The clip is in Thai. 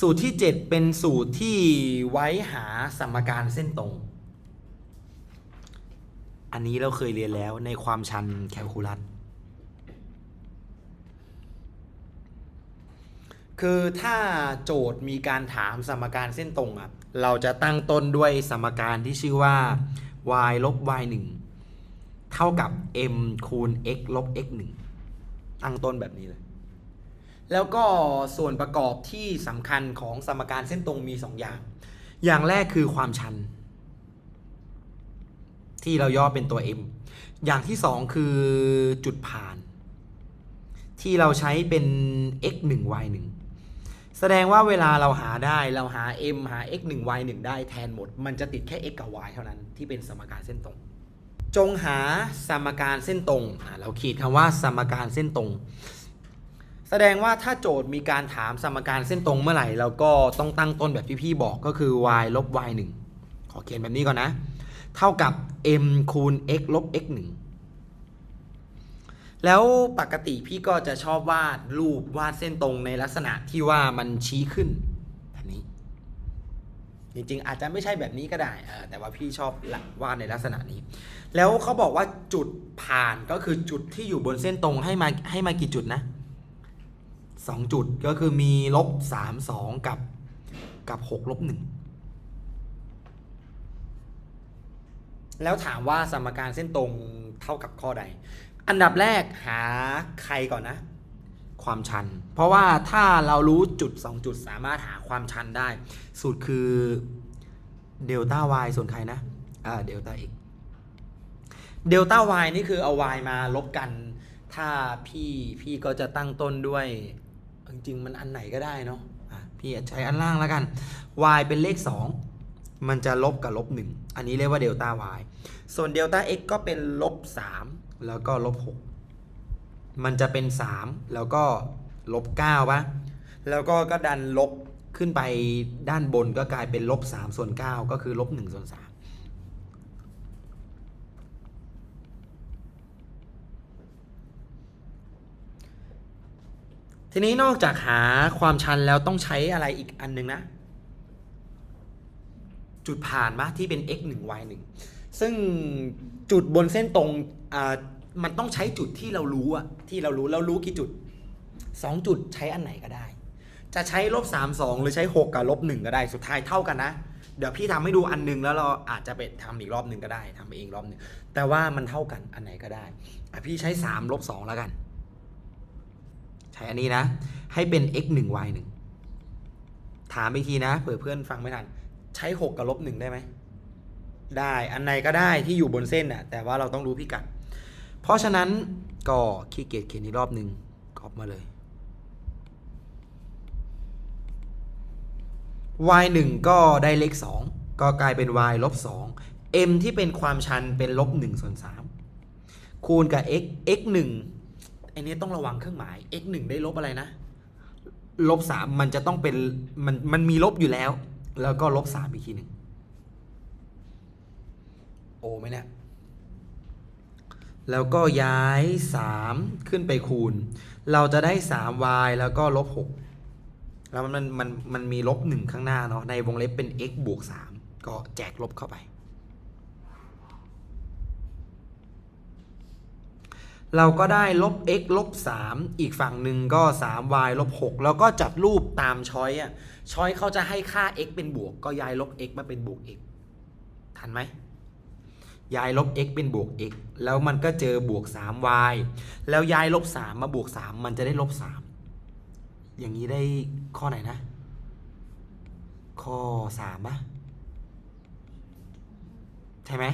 สูตรที่ 7 เป็นสูตรที่ไว้หาสมการเส้นตรง อันนี้เราเคยเรียนแล้วในความชันแคลคูลัส คือถ้าโจทย์มีการถามสมการเส้นตรงอะ เราจะตั้งต้นด้วยสมการที่ชื่อว่า y ลบ y 1เท่ากับ m คูณ x ลบ x 1ตั้งต้นแบบนี้เลย แล้วก็ส่วนประกอบที่สำคัญของสมการเส้นตรงมี 2 อย่าง อย่างแรกคือความชัน ที่เราย่อเป็นตัว m อย่างที่ 2 คือจุดผ่าน ที่เราใช้เป็น x 1 y 1แสดงว่าเวลาเราหาได้เราหา m หา x 1 y 1ได้แทนหมด มันจะติดแค่ x กับ y เท่านั้นที่เป็นสมการเส้นตรง จงหาสมการเส้นตรงเราขีดคำว่าสมการเส้นตรง ดงว่าถ้าโจทย์มีการถามสมการเส้นตรงเมื่อไหร่เราก็ต้องตั้งต้นแบบที่พี่บอกก็คือ y ลบ y 1ขอเขียนแบบนี้ก่อนนะ เท่ากับ m คูณ x ลบ x 1แล้วปกติพี่ก็จะชอบวาดรูปวาดเส้นตรงในลักษณะที่ว่ามันชี้ขึ้นแบบนี้ จริงๆ อาจจะไม่ใช่แบบนี้ก็ได้ แต่ว่าพี่ชอบวาดในลักษณะนี้ แล้วเขาบอกว่าจุดผ่านก็คือจุดที่อยู่บนเส้นตรงให้มาให้มากี่จุดนะ สองจุดก็คือมีลบสามสองกับกับหกลบหนึ่งแล้วถามว่าสมการเส้นตรงเท่ากับข้อใด อันดับแรกหาใครก่อนนะ ความชัน เพราะว่าถ้าเรารู้จุด 2 จุดสามารถหาความชันได้ สูตรคือเดลต้า y ส่วนใครนะอ่าเดลต้า x เดลต้า y นี่คือเอา y มาลบกัน ถ้าพี่พี่ก็จะตั้งต้นด้วย จริงๆมันอันไหนก็ได้เนาะอะพี่ใช้อันล่างแล้วกัน y เป็นเลข 2 มันจะลบกับลบ 1 อันนี้เรียกว่าเดลต้า y ส่วนเดลต้า x ก็เป็นลบ 3 แล้วก็ลบ 6 มันจะเป็น 3 แล้วก็ลบ9ปะแล้วก็ก็ดันลบขึ้นไปด้านบนก็กลายเป็นลบ 3 ส่วน 9 ก็คือลบ 1 ส่วน 3 ทีนี้นอกจากหาความชันแล้วต้องใช้อะไรอีกอันหนึงนะ จุดผ่านมาที่เป็น x 1 y 1ซึ่งจุดบนเส้นตรงอ่ามันต้องใช้จุดที่เรารู้อะที่เรารู้เรารู้กี่จุด 2 จุดใช้อันไหนก็ได้ จะใช้ลบ3 2 หรือใช้ 6 กับลบ1ก็ได้สุดท้ายเท่ากันนะ เดี๋ยวพี่ทำให้ดูอันหนึงแล้วเราอาจจะไปทำอีกรอบหนึ่งก็ได้ทำเองรอบหนึ่งแต่ว่ามันเท่ากันอันไหนก็ได้อะพี่ใช้3ลบ2แล้วกัน ใช้อันนี้นะ ให้เป็น x 1 y 1ถามอีกทีนะเผื่อเพื่อนฟังไม่ทัน ใช้ 6 กับลบ1ได้ไหม ได้อันไหนก็ได้ที่อยู่บนเส้นน่ะแต่ว่าเราต้องรู้พิกัด เพราะฉะนั้นก็ขี้เกียจเขียนอีกรอบหนึ่งกรอบมาเลย y 1ก็ได้เลข 2 ก็กลายเป็น y ลบ2 m ที่เป็นความชันเป็นลบ1ส่วน3คูณกับ x x 1 อันนี้ต้องระวังเครื่องหมาย x 1ได้ลบอะไรนะ ลบ3มันจะต้องเป็นมันมันมีลบอยู่แล้ว แล้วก็ลบ3อีกทีหนึ่งโอ้ไหมเนี่ยแล้วก็ย้าย 3 ขึ้นไปคูณ เราจะได้ 3y แล้วก็ลบ 6 แล้วมันมันมันมีลบ 1 ข้างหน้าเนาะในวงเล็บเป็น x บวก 3 ก็แจกลบเข้าไป เราก็ได้ลบ x ลบ 3 อีกฝั่งหนึ่งก็ 3y ลบ 6 แล้วก็จัดรูปตามช้อยอะช้อยเขาจะให้ค่า x เป็นบวก ก็ย้ายลบ x มาเป็นบวก x ทันไหมย้ายลบ x เป็นบวก x แล้วมันก็เจอบวก 3y แล้วย้ายลบ 3 มาบวก 3 มันจะได้ลบ 3 อย่างนี้ได้ข้อไหนนะ ข้อ3ปะใช่ไหม